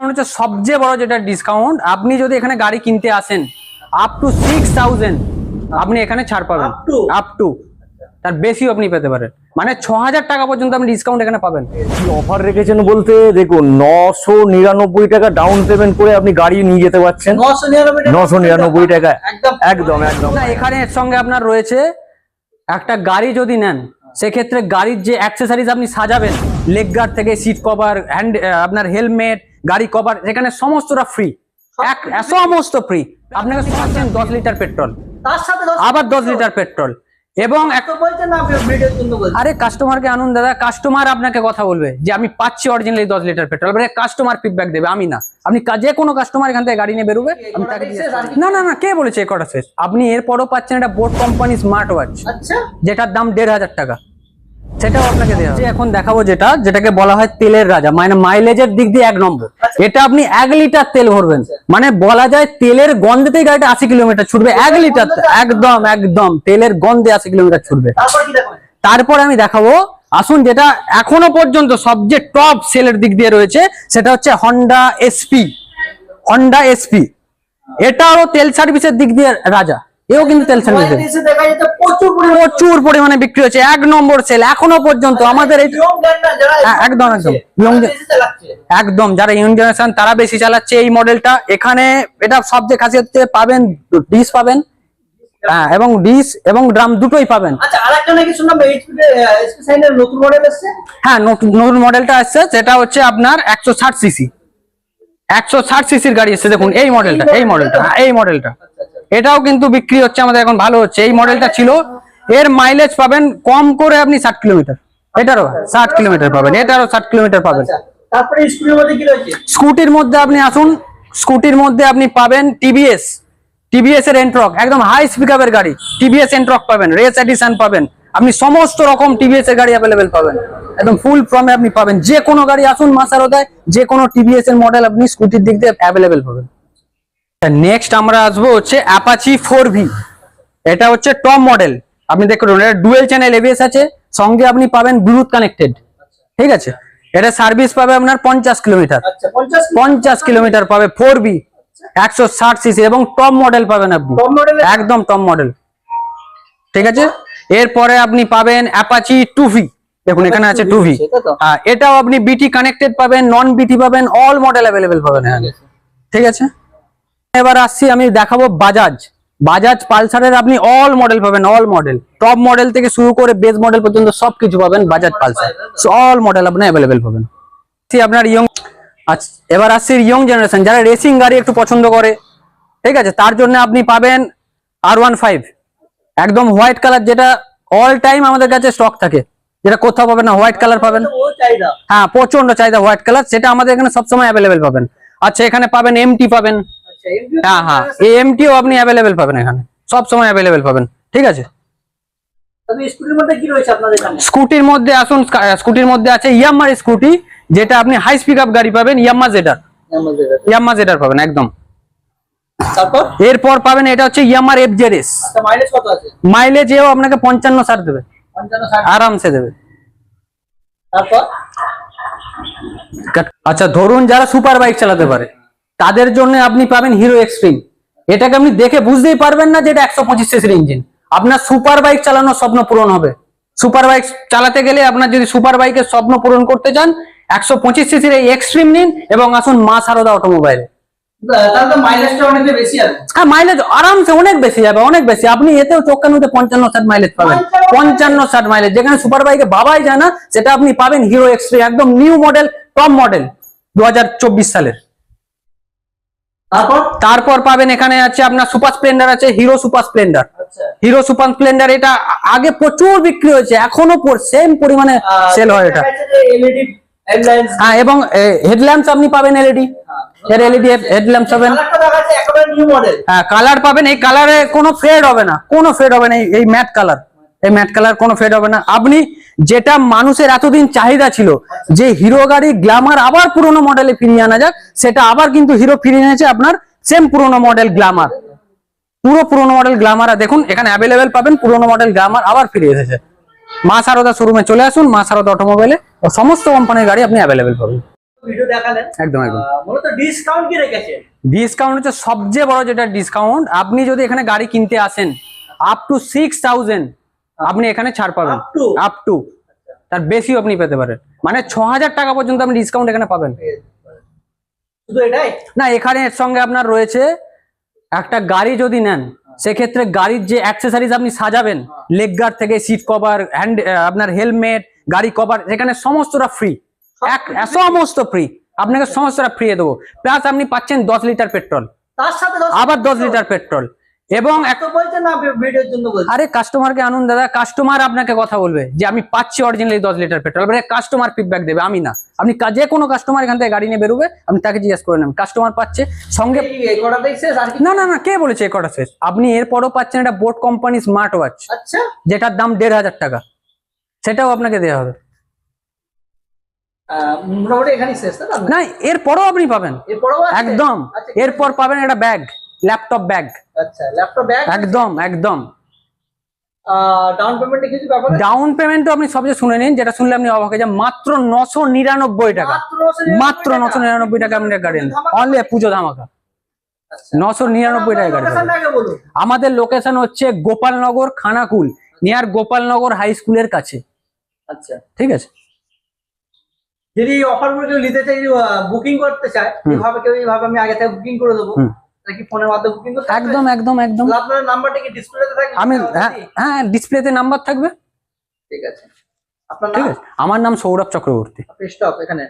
মনে হচ্ছে সবচেয়ে বড় যেটা ডিসকাউন্ট আপনি যদি এখানে গাড়ি কিনতে আসেন আপ টু সিক্স থাউজেন্ড আপনি এখানে ছাড় পাবেন। আপ টু তার বেশিও আপনি পেতে পারেন। মানে ছ হাজার টাকা পর্যন্ত আপনি ডিসকাউন্ট এখানে পাবেন। অফার রেখেছেন বলতে? দেখুন নশো নিরানব্বই টাকা ডাউন পেমেন্ট করে আপনি গাড়ি নিয়ে যেতে পারছেন। নশো নিরানব্বই টাকা। একদম। একদম এখানে এর সঙ্গে আপনার রয়েছে একটা গাড়ি যদি নেন সেক্ষেত্রে গাড়ির যে অ্যাক্সেসারিজ আপনি সাজাবেন লেগ গার্ড থেকে সিট কভার হ্যান্ড আপনার হেলমেট গাড়ি কভার এখানে সমস্তটা ফ্রি এক সমস্ত ফ্রি আপনাকে পাচ্ছেন দশ লিটার পেট্রোল তার সাথে আবার দশ লিটার পেট্রোল এবং আরে কাস্টমারকে আনুন দাদা কাস্টমার আপনাকে কথা বলবে যে আমি পাচ্ছি অরিজিনালি দশ লিটার পেট্রোল কাস্টমার ফিডব্যাক দেবে আমি না। আপনি যে কোনো কাস্টমার এখান থেকে গাড়ি নিয়ে বেরোবে আমি তাকে? না না না কে বলেছে এ কটা শেষ? আপনি এরপরও পাচ্ছেন একটা বোট কোম্পানি স্মার্ট ওয়াচ যেটার দাম দেড় হাজার টাকা। সেটাও আপনাকে দেওয়া হবে। এখন দেখাবো যেটা যেটাকে বলা হয় তেলের রাজা মানে মাইলেজের দিক দিয়ে এক নম্বর। এটা আপনি এক লিটার তেল ভরবেন। মানে বলা যায় তেলের গন্ধেতেই গাড়িটা আশি কিলোমিটার ছুটবে। এক লিটার একদম একদম তেলের গন্ধে আশি কিলোমিটার ছুটবে। তারপর তারপরে আমি দেখাবো আসুন যেটা এখনও পর্যন্ত সবচেয়ে টপ সেলের দিক দিয়ে রয়েছে সেটা হচ্ছে হন্ডা এসপি হন্ডা এসপি এটাও তেল সার্ভিসের দিক দিয়ে রাজা। এও কিন্তু তেল যাচ্ছে প্রচুর পরিমাণে বিক্রি হচ্ছে এক নম্বর সেল। এখনও পর্যন্ত আমাদের এই হ্যাঁ, একদম, একদম। একদম যারা ইয়ং জেনারেশন তারা বেশি চালাচ্ছে এই মডেলটা এখানে এটা সবচেয়ে খাসিয়ত হচ্ছে পাবেন ডিস পাবেন। হ্যাঁ এবং ডিস এবং ড্রাম দুটোই পাবেন। আচ্ছা হ্যাঁ নতুন নতুন মডেলটা আসছে সেটা হচ্ছে আপনার একশো ষাট সিসি একশো ষাট সিসির গাড়ি এসছে দেখুন এই মডেলটা এই মডেলটা হ্যাঁ, এই মডেলটা এটাও কিন্তু বিক্রি হচ্ছে আমাদের এখন ভালো হচ্ছে। এই মডেলটা ছিল। এর মাইলেজ পাবেন কম করে আপনি ষাট কিলোমিটার এটারও ষাট কিলোমিটার পাবেন এটারও ষাট কিলোমিটার পাবেন। আচ্ছা তারপরে স্কুটির মধ্যে আপনি আসুন স্কুটির মধ্যে আপনি পাবেন টিভিএস টিভিএস এর এন্ট্রক একদম হাই স্পিকারের গাড়ি। টিভিএস এন্ট্রক পাবেন রেস এডিশন পাবেন। আপনি সমস্ত রকম টিভিএস এর গাড়ি অ্যাভেলেবেল পাবেন। একদম ফুল ফর্মে আপনি পাবেন। যে কোনো গাড়ি আসুন মাসারোদায় যে কোনো টিভিএস এর মডেল আপনি স্কুটির দিক দিয়ে অ্যাভেলেবেল পাবেন। নেক্সট আমরা আসব হচ্ছে অ্যাপাচি ফোর ভি এটা হচ্ছে টপ মডেল আপনি দেখুন এটা ডুয়েল চ্যানেল এবিএস আছে সঙ্গে আপনি পাবেন ব্লুটুথ কানেক্টেড ঠিক আছে? এটা সার্ভিস পাবে আপনার পঞ্চাশ কিলোমিটার। আচ্ছা পঞ্চাশ কিলোমিটার। পাবে ফোর বি একশো ষাট সিসি এবং টপ মডেল পাবেন আপনি। একদম টপ মডেল ঠিক আছে? এরপরে আপনি পাবেন অ্যাপাচি টু ভি দেখুন এখানে আছে টু ভি। হ্যাঁ এটাও আপনি বিটি কানেক্টেড পাবেন নন বিটি পাবেন অল মডেল অ্যাভেলেবেল পাবেন ঠিক আছে? এবার আসছি আমি দেখাবো বাজাজ বাজাজ পালসারের আপনি অল মডেল পাবেন অল মডেল টপ মডেল থেকে শুরু করে বেস মডেল পর্যন্ত সবকিছু পাবেন বাজাজ পালসার। অল মডেল আপনি অ্যাভেলেবেল পাবেন। আপনার ইয়ং আচ্ছা এবার আসছি ইয়ং জেনারেশন যারা রেসিং গাড়ি একটু পছন্দ করে ঠিক আছে? তার জন্য আপনি পাবেন আর ওয়ান ফাইভ একদম হোয়াইট কালার যেটা অল টাইম আমাদের কাছে স্টক থাকে। যেটা কোথাও পাবেন না হোয়াইট কালার পাবেন। হ্যাঁ প্রচণ্ড চাহিদা হোয়াইট কালার সেটা আমাদের এখানে সবসময় অ্যাভেলেবেল পাবেন। আচ্ছা এখানে পাবেন এমটি পাবেন। হ্যাঁ হ্যাঁ। এই এমটিও আপনি অ্যাভেলেবেল পাবেন এখানে। সব সময় অ্যাভেলেবেল পাবেন। ঠিক আছে? স্কুটির মধ্যে আসুন স্কুটির মধ্যে আছে ইয়াম্মার স্কুটি যেটা আপনি হাই স্পিক আপ গাড়ি পাবেন ইয়াম্মা জেডার ইয়াম্মা জেডার পাবেন একদম। এরপর পাবেন এটা হচ্ছে ইয়ামার এফ আচ্ছা মাইলেজ এও আপনাকে পঞ্চান্ন ষাট দেবে। আরামসে দেবে। তারপর? আচ্ছা ধরুন যারা সুপার বাইক চালাতে পারে। তাদের জন্য আপনি পাবেন হিরো এক্সট্রিম এটাকে আপনি দেখে বুঝতেই পারবেন না যে এটা একশো পঁচিশ সিসির ইঞ্জিন আপনার সুপার বাইক চালানোর স্বপ্ন পূরণ হবে। সুপার বাইক চালাতে গেলে আপনার যদি সুপার বাইকের স্বপ্ন পূরণ করতে চান একশো পঁচিশ সিসির এই এক্সট্রিম নিন এবং আসুন মা সারদা অটোমোবাইলে। তাহলে তো মাইলেজটা অনেক বেশি আছে। হ্যাঁ মাইলেজ আরামসে অনেক বেশি যাবে অনেক বেশি। আপনি এতেও চোখানুতে পঞ্চান্ন ষাট মাইলেজ পাবেন। পঞ্চান্ন ষাট। মাইলেজ যেখানে সুপার বাইকে ভাবাই যায় না সেটা আপনি পাবেন হিরো এক্সট্রি একদম নিউ মডেল টপ মডেল দু হাজার চব্বিশ সালের। তারপর? তারপর পাবেন এখানে আছে আপনার সুপার স্প্লেন্ডার আছে হিরো সুপার স্প্লেন্ডার। আচ্ছা। হিরো সুপার স্প্লেন্ডার এটা আগে প্রচুর বিক্রি হয়েছে এখনও সেম পরিমাণে সেল হয় এটা হ্যাঁ এবং হেডল্যাম্পস আপনি পাবেন এলইডি এর এলইডি হেডল্যাম্পস পাবেন। হ্যাঁ কালার পাবেন এই কালারে কোনো ফেড হবে না কোনো ফেড হবে না এই ম্যাট কালার এই ম্যাট কালার কোনো ফেড হবে না। আপনি যেটা মানুষের এতদিন চাহিদা ছিল যে হিরো গাড়ি গ্ল্যামার আবার পুরোনো মডেলে ফিরিয়ে আনা যাক সেটা আবার কিন্তু হিরো ফিরিয়ে এনেছে আপনার সেম পুরোনো মডেল গ্ল্যামার পুরো পুরোনো মডেল গ্ল্যামার দেখুন এখানে অ্যাভেলেবেল পাবেন পুরোনো মডেল গ্ল্যামার আবার ফিরে এসেছে। মা সারদা শোরুমে চলে আসুন মা সারদা অটোমোবাইলে ও সমস্ত কোম্পানির গাড়ি আপনি অ্যাভেলেবেল পাবেন। একদম একদম। ডিসকাউন্ট হচ্ছে সবচেয়ে বড় যেটা ডিসকাউন্ট আপনি যদি এখানে গাড়ি কিনতে আসেন আপ টু সিক্স থাউজেন্ড আপনি এখানে ছাড় পাবেন। আপ টু তার বেশিও আপনি পেতে পারেন। মানে ছ হাজার টাকা পর্যন্ত আপনি ডিসকাউন্ট এখানে পাবেন। এটাই? না এখানে এর সঙ্গে আপনার রয়েছে একটা গাড়ি যদি নেন সেক্ষেত্রে গাড়ির যে অ্যাক্সেসারিজ আপনি সাজাবেন লেগ গার্ড থেকে সিট কভার হ্যান্ড আপনার হেলমেট গাড়ি কভার এখানে সমস্তটা ফ্রি এক সমস্ত ফ্রি আপনাকে সমস্তটা ফ্রি দেবো। প্লাস আপনি পাচ্ছেন দশ লিটার পেট্রোল আবার দশ লিটার পেট্রোল এবং আরে কাস্টমারকে আনুন দাদা কাস্টমার আপনাকে কথা বলবে যে আমি পাচ্ছি অরিজিনালি দশ লিটার পেট্রোল এবারে কাস্টমার ফিডব্যাক দেবে আমি না। আপনি যে কোনো কাস্টমার এখান থেকে গাড়ি নিয়ে বেরোবে আপনি তাকে জিজ্ঞেস করে নেবেন কাস্টমার পাচ্ছে সঙ্গে না না না কে বলেছে এ কটা শেষ? আপনি এরপরও পাচ্ছেন একটা বোট কোম্পানি স্মার্ট ওয়াচ আচ্ছা। যেটার দাম দেড় হাজার টাকা। সেটাও আপনাকে দেওয়া হবে। না? এরপরও আপনি পাবেন? একদম। আচ্ছা, এরপর পাবেন একটা ব্যাগ ল্যাপটপ ব্যাগ। আচ্ছা ল্যাপটপ ব্যাগ? একদম একদম। ডাউন পেমেন্টে কিছু ব্যাপার ডাউন পেমেন্ট আপনি সবচেয়ে শুনে নিন যেটা শুনলে আপনি অবাক হয়ে যান মাত্র নশো নিরানব্বই টাকা। মাত্র 999 নশো নিরানব্বই টাকা আপনি গাড়ি অনলি পুজো ধামাকা। নশো নিরানব্বই টাকা গাড়ি আমাদের লোকেশন হচ্ছে গোপালনগর খানাকুল নিয়ার গোপালনগর হাই স্কুলের কাছে। আচ্ছা। ঠিক আছে? যদি অফারগুলো কেউ নিতে চাই বুকিং করতে চায় এইভাবে কেউ এইভাবে আমি আগে থেকে বুকিং করে দেবো। হুম। নাকি ফোনের মাধ্যমে? বুকিং একদম একদম একদম। তাহলে আপনার নাম্বারটা কি ডিসপ্লেতে থাকবে আমি হ্যাঁ হ্যাঁ ডিসপ্লেতে নাম্বার থাকবে। ঠিক আছে। আপনার ঠিক নাম? আছে। আমার নাম সৌরভ চক্রবর্তী। স্টপ এখানে।